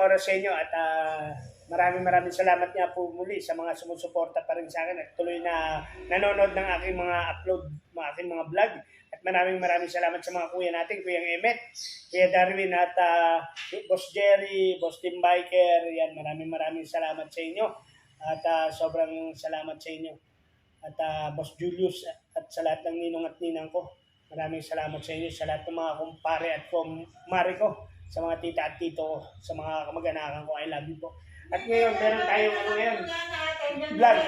oras sa inyo at ah, maraming maraming salamat nga po muli sa mga sumusuporta pa rin sa akin at tuloy na nanonood ng aking mga upload, mga aking mga vlog. At maraming maraming salamat sa mga kuya natin, Kuya Emet, Kuya Darwin at ah, Boss Jerry, Boss Tim Biker. Yan, maraming maraming salamat sa inyo. At ah, sobrang salamat sa inyo. At ah, Boss Julius at sa lahat ng ninong at ninang ko. Maraming salamat sa inyo sa lahat ng mga kumpare at kumare ko, sa mga tita at tito ko, sa mga kamag-anakan ko. I love you po. At ngayon, meron tayong ano ngayon. Vlog.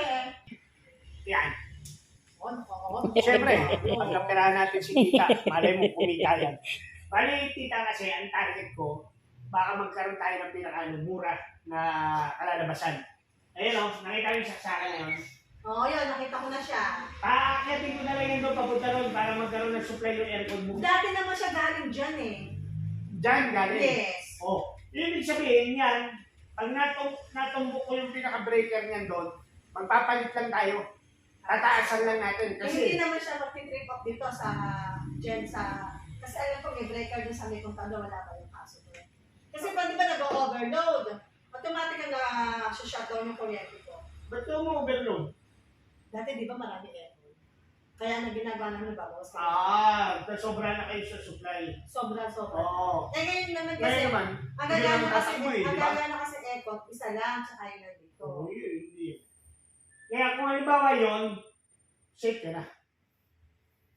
Yan. Siyempre, pagkapirahan natin si tita, malay mo kumita yan. Bali, tita kasi, ang target ko, baka magkaroon tayo ng pinaka mura na kalalabasan. Ayun o, nakita mo yung saksakan na yun. Oo, yun, nakita ko na siya. Paakyatin ko na lang yun doon, papunta doon para magkaroon ng supply ng aircon mo. Dati naman siya galing dyan eh. Diyan galing. Yes. Oh, ibig sabihin yan, pag natum natumbok ko yung pinaka-breaker niyan doon, magpapalit lang tayo. Tataasan lang natin Eh, hindi kasi naman siya mag-trip up dito sa dyan sa... Kasi alam ko may breaker dun sa may kontado, wala pa yung kaso doon. Kasi pag di ba nag-overload, automatic na shutdown yung kuryente ko. ba't yung mo overload? Dati di ba marami aircon? Kaya na ginagawa namin babawas ka. Ah, sobra na kayo sa supply. Sobra, sobra. Oo. Eh ngayon naman kasi, naman, ang hindi gagana naman kasi, tatakbo eh, ang di ba? gagana kasi aircon, isa lang, tsaka yun nandito. Oo, yun, hindi. Kaya kung halimbawa yun, safe ka na.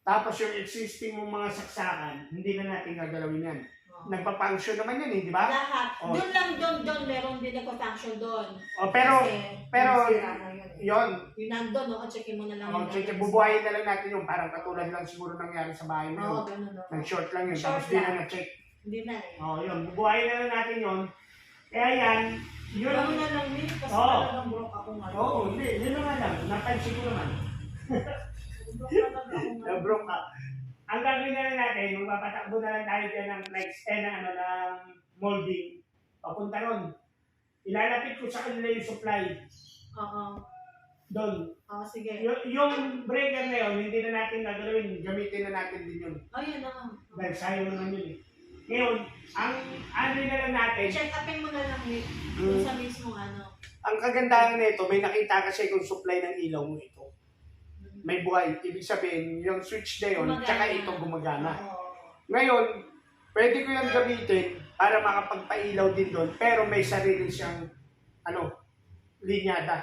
Tapos yung existing mong mga saksakan, hindi na natin gagalawin yan. Nagpa-function naman yan eh, di ba? Lahat. Oh. Doon lang, doon, doon, meron din nagpa-function doon. O, pero, Kasi, pero, nasira na yun. yon nandun, no? Checkin mo na lang. Oh, maintenance. bubuhayin na lang natin yung parang katulad lang siguro nangyari sa bahay mo. Oo, yun. ganun, no? Nag-short lang yun, Short tapos di na lang. na-check. Hindi na eh. Oh, yun, bubuhayin na lang natin yun. Kaya yan, yun Yun ang... na lang, Nick, kasi Oo. talagang broke ako ngayon. Oo, hindi, yun lang, napansin ko naman. Broke ako ngayon. Na-broke ka. Ang gagawin na lang natin, magpapatakbo na lang tayo dyan ng next 10 na ano, ng molding. Papunta ron. Ilalapit ko sa kanila yung supply. Oo. Doon. Oo, sige. Y- yung breaker na yun, hindi na natin gagawin. Gamitin na natin din yun. Oh, yun na. Dahil sayang naman yun eh. Ngayon, ang ano na lang natin, Check upin mo na lang, Nick. Doon sa mismo, ano. ang kagandahan nito, may nakita kasi kung supply ng ilaw mo ito. May buhay. Ibig sabihin, yung switch na yun, Gumagana. tsaka ito gumagana. Oo. Ngayon, pwede ko yung gamitin para makapagpailaw din doon, pero may sarili siyang, ano, linyada.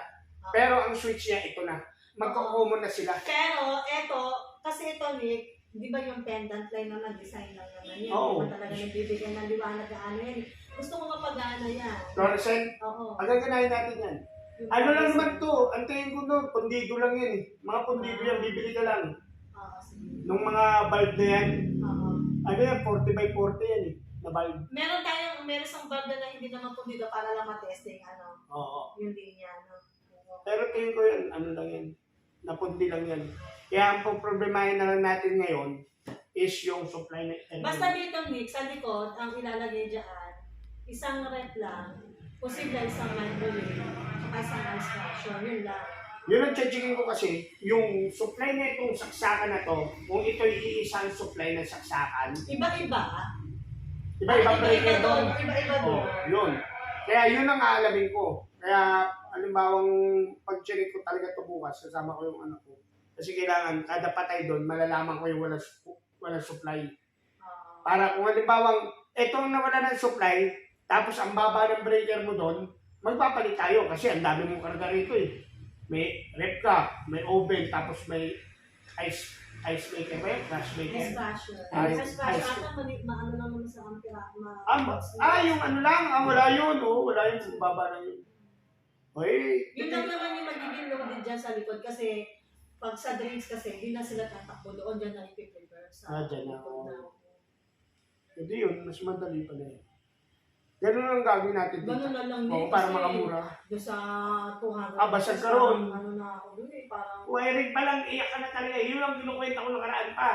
Pero ang switch niya, ito na. Magko-common na sila. Pero, eto, kasi ito, Nick, di ba yung pendant line naman, design lang naman yan. Oo. Di ba talaga nagbibigyan ng liwanag na ano yan. Gusto ko mapagana yan. Fluorescent, Oo. agaganahin natin yan. Ano lang naman to, ang tingin ko doon, pundido lang yan eh. Mga pundido yan, bibili ka lang. Oo, sige. Nung mga bulb na yan, Oo. ano yan, 40 by 40 yan eh, na bulb. Meron tayong, meron isang bulb na hindi naman po dito para lang matesting, ano, Oo. yung linya, ano. Oo. Pero tingin ko yan, ano lang yan, napundi lang yan. Kaya ang problemahin na lang natin ngayon is yung supply na energy. Basta dito, Nick, sa likod, ang ilalagay dyan, isang rep lang, posible isang microwave, isang ice crusher, yun lang. Yun ang checking ko kasi, yung supply na itong saksakan na to, kung ito'y iisang supply ng saksakan, Iba-iba. iba-iba Iba-iba breaker doon, doon. iba-iba Oh, doon. yun. Kaya yun ang aalamin ko. Kaya, alimbawang pag-check ko talaga ito bukas, kasama ko yung anak ko. Kasi kailangan, kada patay doon, malalaman ko yung wala, wala supply. Ah, Para kung halimbawang, itong nawala ng supply, tapos ang baba ng breaker mo doon, magpapalit tayo kasi ang dami mong karga rito eh. May rep ka, may oven, tapos may ice ice maker ba yun? Crash maker? Ice crusher, ice- ata mali- maano lang naman sa ampera. Ma- Ah, ah, yung ano lang, ah, wala yun, oh, wala yun, baba lang yun. Oy, Yun lang naman yung magiging loaded dyan sa likod kasi pag sa drinks kasi, hindi na sila tatakbo doon dyan na ipiprepare sa Ah, dyan na, na. hindi yun, mas madali pala yun. Ganun ang gagawin natin dito. Ganun na lang Oo, din para kasi makamura. doon sa 200. Ah, basag ka ron. Ano na ako doon eh, parang Wiring pa lang, iyak ka na talaga. Yun lang kinukwenta ko nakaraan pa.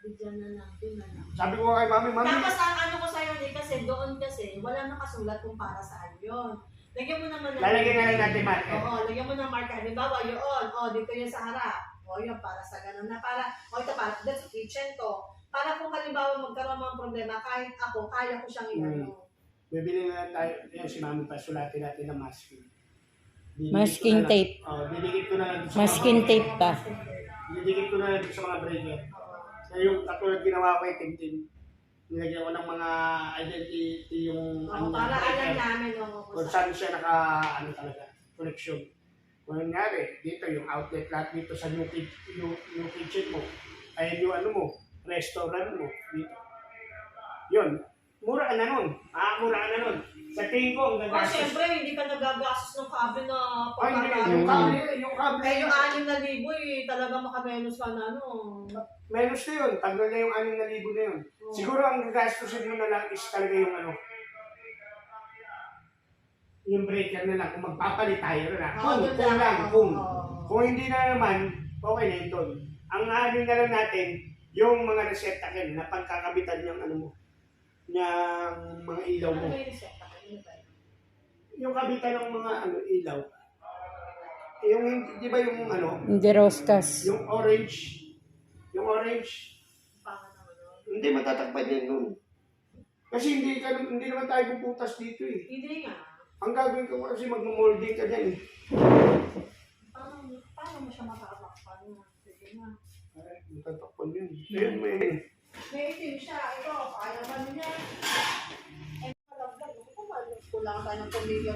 bigyan na lang, doon na lang. Sabi ko kay mami, mami, Tapos ang ano ko sa'yo din kasi doon kasi wala nakasulat kung para saan yun. Lagyan mo naman ng... lalagyan na lang natin market. Oo, lagyan mo ng marker. Halimbawa, yun, oh, dito yun sa harap. O, yun, para sa ganun na. Para, o, ito para, that's kitchen to. Para kung halimbawa magkaroon mga problema, kahit ako, kaya ko siyang Hmm. Bibili na lang tayo, yan si Mami pa, sulatin natin ng masking. Didikit Masking ko na lang- tape. Oo, didikit ko na lang sa Masking mga, tape pa. Didikit ko na lang sa mga breaker. Kaya yung katulad ginawa ko kay Tintin, nilagyan ko ng mga identity yung Oo, para alam breaker. namin no, kung kung saan siya naka, ano talaga, connection. Kung nangyari, dito yung outlet lahat dito sa new, ki- new, new kitchen mo, ay yung ano mo, restaurant mo, dito. Yun, mura ka na nun. Ah, mura ka na nun. Sa tingin ko, ang Oh, gagastos. syempre, hindi ka nagagastos ng kable na Ay, hindi, pagkakalo. yung kable, yung kable. Eh, yung anim na libo eh, talaga makamenos ka na, ano. Menos na yun, tanggal na yung 6,000 na yun. Oo. Siguro ang gagastusin mo na lang is talaga yung ano, yung breaker na lang, kung magpapalit tayo na. Oo, Kung, doon kung lang. lang, kung. Oo. Kung hindi na naman, okay na yun doon. Ang ano na lang natin, yung mga receptacle na pagkakabitan ng ano mo, ng mga ilaw mo. yung kabitan ng mga ano ilaw. Yung, hindi- di ba yung ano, Hindi roskas. yung orange, yung orange, hindi matatakpan yan nun. Kasi hindi, ka, hindi naman tayo puputas dito eh. Hindi nga. Ang gagawin ko kasi mag-molding ka dyan eh. Paano, paano mo siya matatakpan? Sige na. Ay, matatakpan yun. Ayun, may... May itim siya. Ito, kaya ba niya? Eh, malaglag. Ako ba? Kulangan tayo ng pamilya.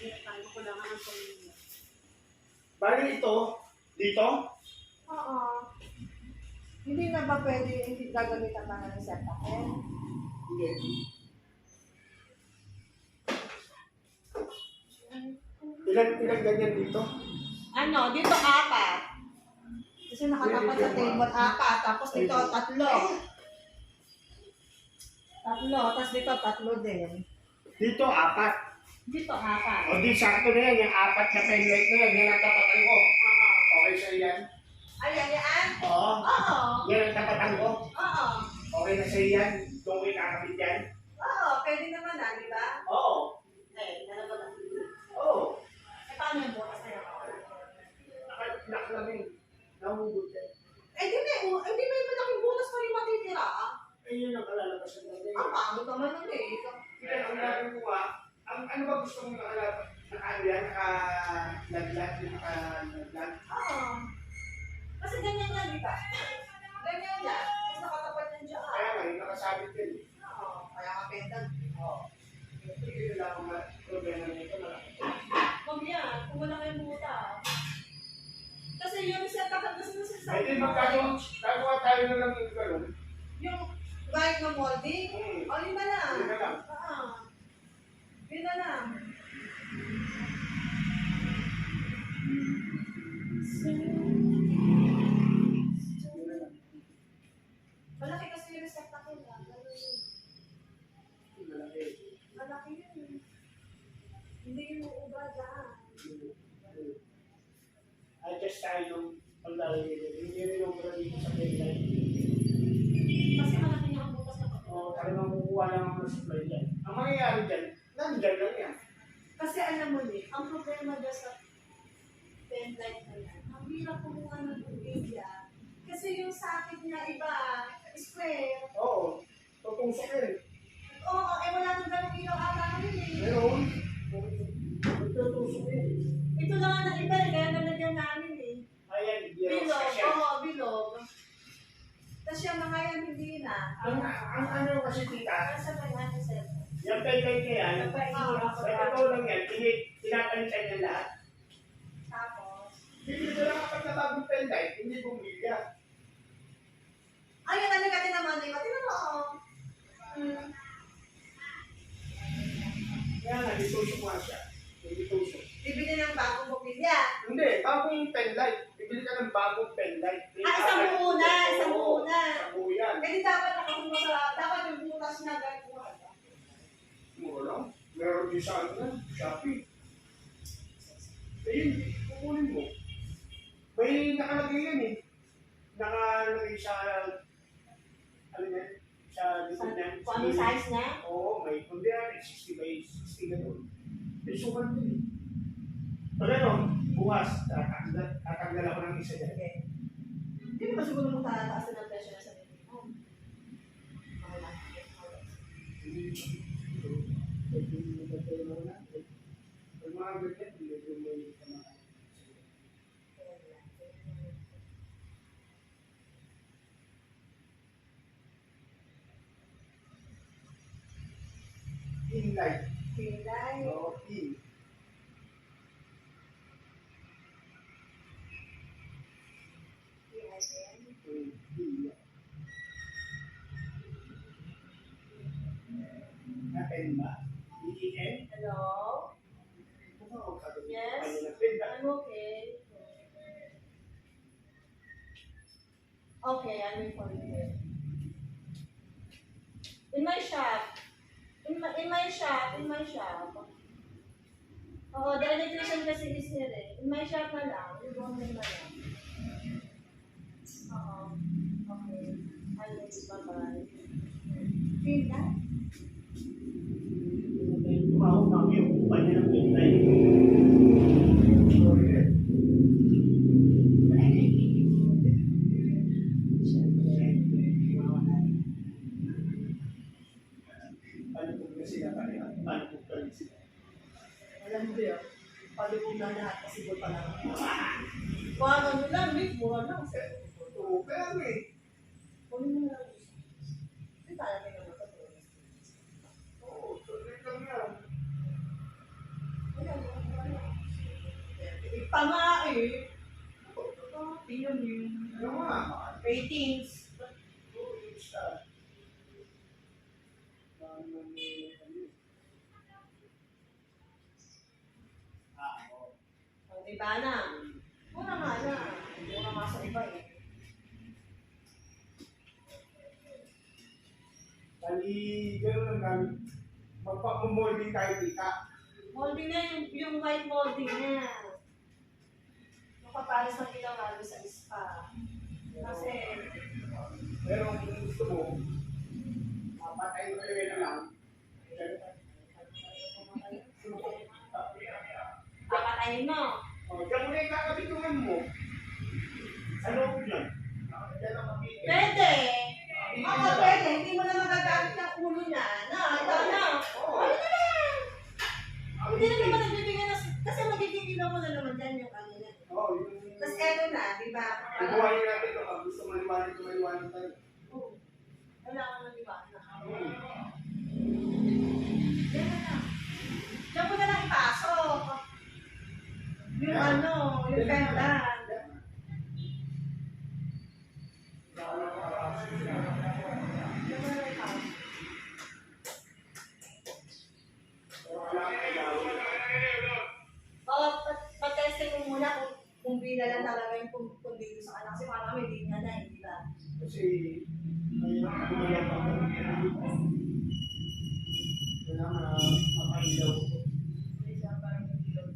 Tayo kulangan ng pamilya. Bali ito, dito, Oo. Hindi na ba pwede hindi gagamitan pa ng reseta? Eh, Hindi. Ilan, ilan ganyan dito? ano, dito apat. Kasi nakatapat sa table apat. Tapos dito tatlo. Tatlo. Tapos dito tatlo din. Dito, apat. Dito apat. O di, sakto na yan. Yung apat na pen light na yan. Yan ang tapatan ko. Oo. Okay sa yan? Ayan, yan. Oo. Oo. Yan ang tapatan ko. Oo. Okay na sa yan. Doon ko ikakabit yan. Kukuha lang ako ng supply yung payment na yan, Nagpaihirap sa totoo lang yan, ini- pinapalitan niya lahat. Tapos, Bibili ko lang kapag nabagong pen light, hindi bumilya. ayun, ano ka naman, eh, pati na mo, oh. Hmm. Kaya nga, ditusok nga siya. Yung ditusok. Bibili ng bagong bumilya. Hindi, bagong pen light. Bibili ka ng bagong pen light. Ah, isang buo na, isang buo na. Isang buo yan. Eh, di dapat nakakuha sa, dapat yung butas na gano'n mo. Mura lang. Din sa ano yan, Shopee. Eh, yun, kukunin mo. May nakalagay yan eh. Nakalagay sa, ano yan, sa likod niyan. Kung ano size na? Oo, may kundi yan, 60 by 60 ganun. May sukat din eh. Pag ano, bukas, tatanggal, ako ng isa dyan. Okay. Hindi naman siguro mo tataasan ng presyo na sa mo. Okay lang. Pag light. Pilay. Oo, in. Pilay din. In. In. Natin ba? Hello? Yes? ano I'm okay. Okay, I'm for you. In my shop. In my, in my shop, in my shop. Oo, the electrician kasi is here eh. In my shop na lang. Go na lang. Oo. Okay. I'll let you bye-bye. Feel that? Ang iba na. Mura nga na. Mura nga sa iba eh. Bali, gano'n lang namin. Magpapamolding tayo dita. Molding na yung, yung white molding niya. Makapalis ng ilang lalo sa spa. Kasi, Pero kung gusto mo, mapatay mo kayo na lang. papatayin mo. Diyan mo na yung kakabituhan mo. Sa loob ang kapit. Pwede. Oo, pwede. Hindi mo na magagamit ng ulo niya. Na, ito na. Oo. Ano na lang? Hindi na naman nagbibigay na, kasi magiging mo na naman dyan yung ano niya. Oo, yung... Tapos eto na, di ba? Bubuhayin natin ito. Gusto maliwanag, maliwanag tayo. Oo. Kailangan ng liwanag. Hmm. Yung ano, yung pendant. Diyan mo na lang ipasok. Oo, pat- patesting mo muna kung kung bila lang talaga yung kung, kung dito sa anak. Kasi parang may linya na eh, di ba? Kasi, ayun, kumalang pa ako. Kailangan na mapailaw ko. Hindi siya parang may ilaw.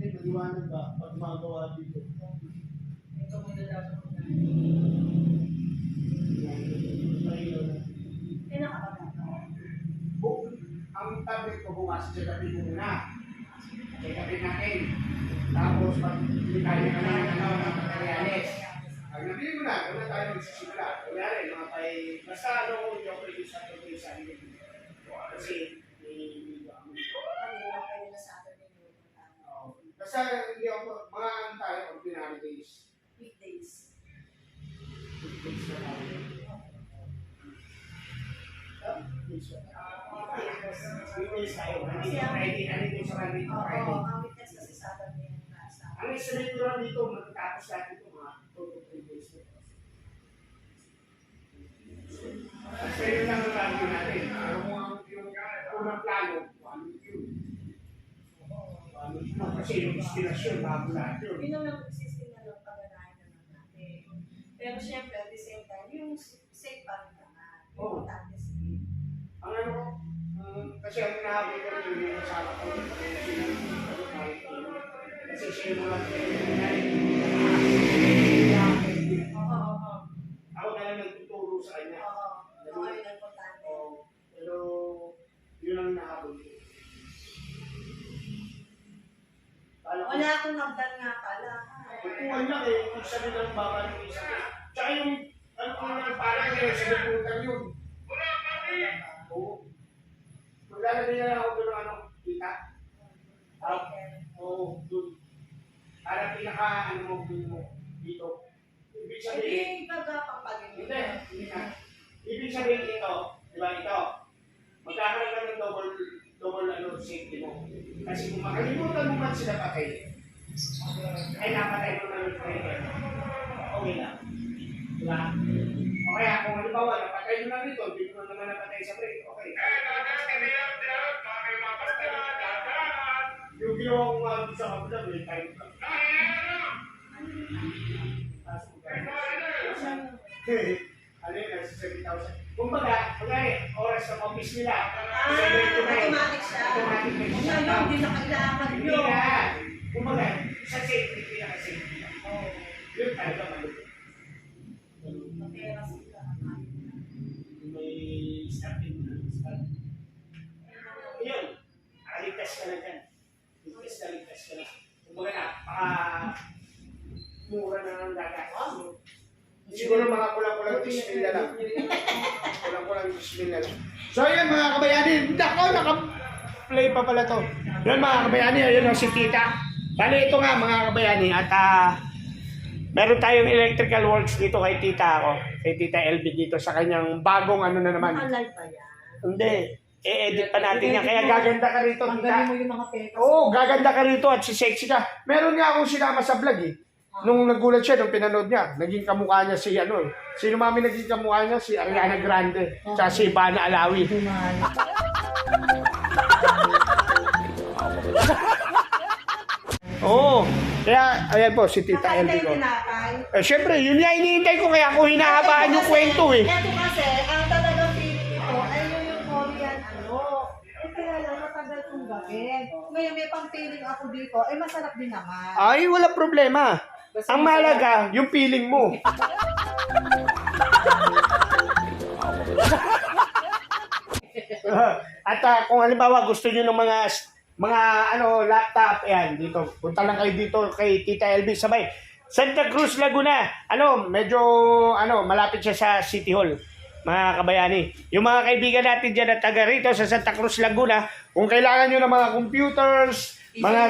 Eh, maliwanag ba? Pag magawa dito. Ito mo na lang. Mapailaw na. Eh, nakakabata. Bu- ang tablet ko bukas, check-upin mo muna. Check-upin natin. Tapos, pag hindi tayo na ng ano, ng materials. Pag nabili mo na, doon na tayo magsisimula. Kunyari, Weekdays tayo. Friday, ano yung sa Friday. Oo, ang weekdays kasi Saturday yung nasa. Ang lang dito, matatapos natin mga 2 to 3 days. Kasi yun lang ang plano natin. Unang plano, week yun. Kasi yung destination, bago lahat yun. Yun ang na lang naman natin. Pero syempre, at the same time, yung safe pa rin naman. Importante safe. Ang ano kasi ang hinahabol ko rin yung kasama ko, kasi siya yung mga Oo, oo. Ako na lang nagtuturo sa kanya. Pero, yun ang hinahabol ko. Wala akong hagdan nga pala. kung ang laki, kung sabi ng baba ng isa. Tsaka yung, ano ko na parang yung sa liputan yun. Na ako doon ano, kita. Ah, Oo, doon. Para pinaka, ano mo, doon mo, dito. Ibig sabihin, Hindi gagapang pa din. hindi, hindi na. Ibig sabihin ito, di ba ito? Magkakaroon ka ng double, double ano, safety mo. Kasi kung makalimutan mo man sila patay, ay napatay mo na yung breaker. Okay lang. Di ba? O kaya kung halimbawa, napatay mo na rito, hindi mo naman napatay sa break, okay. Yun, nasa 7,000. Kumbaga, kunyari, oras ng office nila. Ah, 7 to 9. automatic siya. Automatic na Kung siya. ano, hindi na kailangan yun. Nako, naka-play pa pala to. Yun mga kabayani, ayun ang si Tita. Bali ito nga mga kabayani at ah, meron tayong electrical works dito kay Tita ako. Kay Tita LB dito sa kanyang bagong ano na naman. Mahalal pa yan. Hindi, i-edit pa natin yan. Kaya gaganda ka rito, Tanggalin Tita. mo yung mga pekas. Oo, gaganda ka rito at si sexy ka. Meron nga akong sinama sa vlog eh. Nung nagulat siya, nung pinanood niya, naging kamukha niya si ano eh. Sino mami naging kamukha niya? Si Ariana Grande. Tsaka si Ivana Alawi. Oo. Kaya, ayan po, si Tita na ko. Eh, syempre, yun nga iniintay ko kaya ako hinahabaan yung kwento eh. Ito kasi, ang talagang feeling nito ay yung yung Korean ano. Eh kaya lang matagal kong gawin. Ngayon may pang feeling ako dito, eh masarap din naman. Ay, wala problema. Ang mahalaga, yung feeling mo. At ah, kung halimbawa gusto niyo ng mga mga ano laptop ayan dito punta lang kayo dito kay Tita LB sabay. Santa Cruz Laguna. Ano medyo ano malapit siya sa City Hall mga kabayani. Yung mga kaibigan natin diyan na taga rito sa Santa Cruz Laguna kung kailangan niyo ng mga computers mga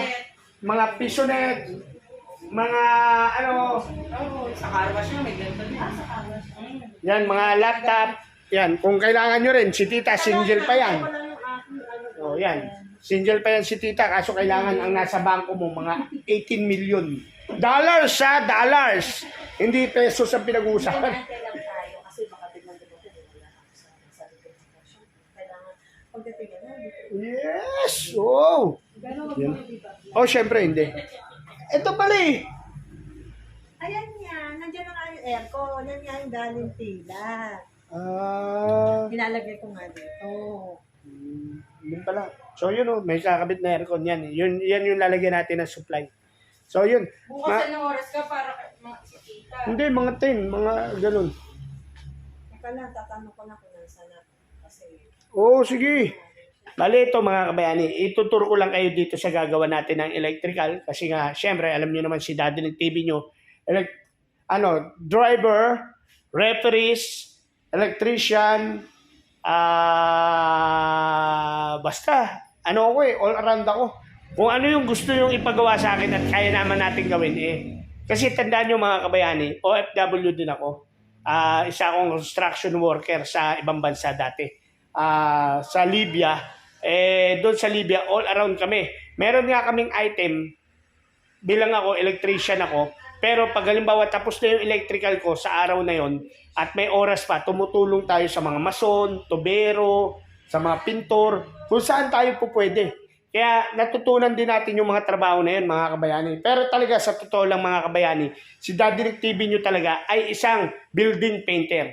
mga pisonet mga ano Sa karwas nyo, may ganito din. yan mga laptop yan kung kailangan niyo rin si Tita single pa yan aking ano. Oh, yan. Single pa yan si tita, kaso kailangan ang nasa bangko mo mga 18 million. Dollars sa dollars. Hindi pesos ang pinag-uusapan. Yes! Oh! Yan. Oh, syempre hindi. Ito pala eh. Ayan yan, nandiyan yung aircon, yan nga yung galing tila. Ah, Nilalagay ko nga dito. hmm, yun pala. So yun oh, may kakabit na aircon yan. Yun, yan yung lalagyan natin ng supply. So yun. Bukas Ma- na oras ka para kay- mga si tita. hindi, mga 10, mga ganun. Teka lang, tatanong ko na kung nasa na. Kasi, Oo, oh, sige. Bali ito mga kabayani, ituturo ko lang kayo dito sa gagawa natin ng electrical kasi nga, syempre, alam niyo naman si daddy ng TV nyo, elec- ano, driver, referees, electrician, ah basta, ano ako eh, all around ako. Kung ano yung gusto yung ipagawa sa akin at kaya naman natin gawin eh. Kasi tandaan nyo mga kabayani, OFW din ako. Ah, isa akong construction worker sa ibang bansa dati. Ah, sa Libya, eh doon sa Libya all around kami. Meron nga kaming item bilang ako electrician ako, pero pag halimbawa tapos na yung electrical ko sa araw na yon at may oras pa, tumutulong tayo sa mga mason, tubero, sa mga pintor, kung saan tayo po pwede. Kaya natutunan din natin yung mga trabaho na yun, mga kabayani. Pero talaga sa totoo lang mga kabayani, si Daddy TV nyo talaga ay isang building painter.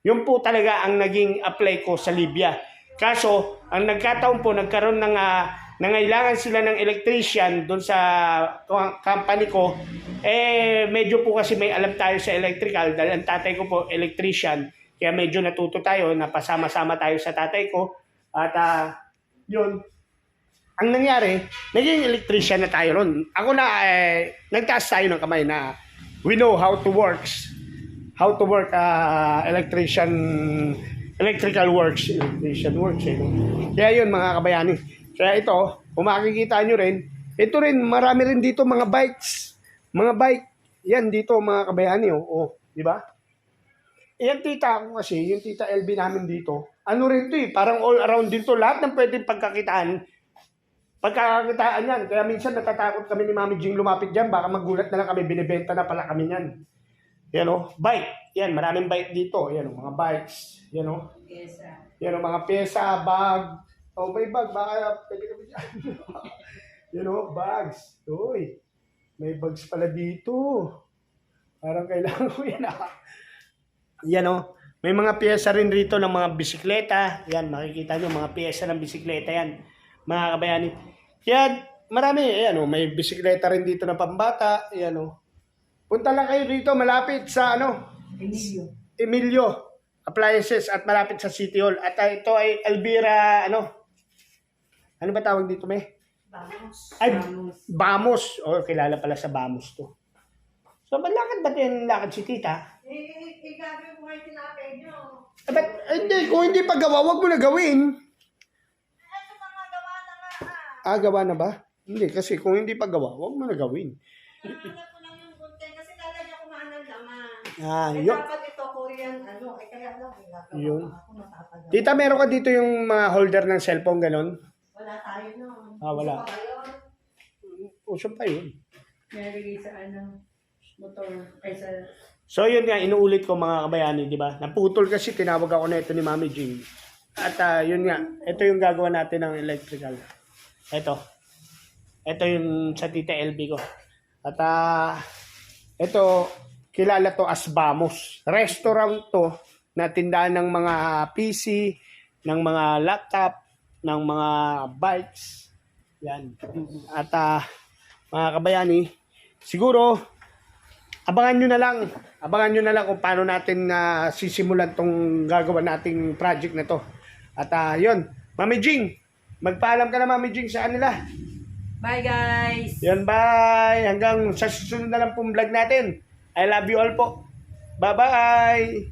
Yun po talaga ang naging apply ko sa Libya. Kaso, ang nagkataon po, nagkaroon ng ah, nangailangan sila ng electrician doon sa co- company ko. Eh, medyo po kasi may alam tayo sa electrical dahil ang tatay ko po electrician. Kaya medyo natuto tayo, napasama-sama tayo sa tatay ko. At ah, yun, ang nangyari, naging electrician na tayo ron. Ako na, eh, nagtaas tayo ng kamay na we know how to works how to work uh, electrician electrical works, electrician works. Eh? Kaya yun mga kabayani. Kaya ito, kung makikita nyo rin, ito rin, marami rin dito mga bikes. Mga bike. Yan dito mga kabayani. Oh, oh di ba? Yan tita ko kasi, yung tita LB namin dito, ano rin to eh, parang all around dito, lahat ng pwedeng pagkakitaan, pagkakakitaan yan. Kaya minsan natatakot kami ni Mami Jing lumapit dyan, baka magulat na lang kami, binibenta na pala kami yan. Yan o, bike. Yan, maraming bike dito. Yan o, mga bikes. Yan o. Yes, ah. Yan o, mga pyesa, bag. Oh, may bag. Baka pwede kami dyan. yan o, bags. Uy, may bags pala dito. Parang kailangan ko yan ah. Yan o. May mga pyesa rin rito ng mga bisikleta. Yan, makikita nyo, mga pyesa ng bisikleta yan. Mga kabayani. Yan, marami. Yan o, may bisikleta rin dito na pambata. Yan o. Punta lang kayo dito, malapit sa ano, Emilio. Emilio Appliances at malapit sa City Hall. At ah, ito ay Elvira, ano? Ano ba tawag dito, me? Vamos. Ay. Bamos. O, kilala pala sa Bamos to. So, malakad ba yung lakad si tita? Eh, eh, eh, gabi mo kayo tinapay nyo. Eh, ba't, eh, hindi, kung hindi pa gawa, wag mo na gawin. Ano mga gawa na nga ah. Ah, gawa na ba? Hindi, kasi kung hindi pa gawa, wag mo na gawin. Nahanap ko lang yung gunting kasi lalagyan ko man ng laman. Ah, Eh, yun. dapat ito Korean, ano, eh kaya lang, eh, gagawa Yun. ako matatagal. Tita, meron ka dito yung mga holder ng cellphone, ganon? Wala tayo nun. Ah, wala. Gusto pa yun? Uso pa yun. Nalagay sa ano, motor, ay sa, So yun nga, inuulit ko mga kabayani, di ba? Naputol kasi, tinawag ako na ito ni Mami Jing. At ah, yun nga, ito yung gagawa natin ng electrical. Ito. Ito yung sa Tita LB ko. At ah, ito, kilala to as Bamos. Restaurant to na tindahan ng mga PC, ng mga laptop, ng mga bikes. Yan. At ah, mga kabayani, siguro, abangan nyo na lang. Abangan nyo na lang kung paano natin na sisimulan tong gagawa nating project na to. At ah, yun, Mami Jing, magpaalam ka na Mami Jing sa kanila. Bye guys! Yan, bye! Hanggang sa susunod na lang pong vlog natin. I love you all po. Bye-bye!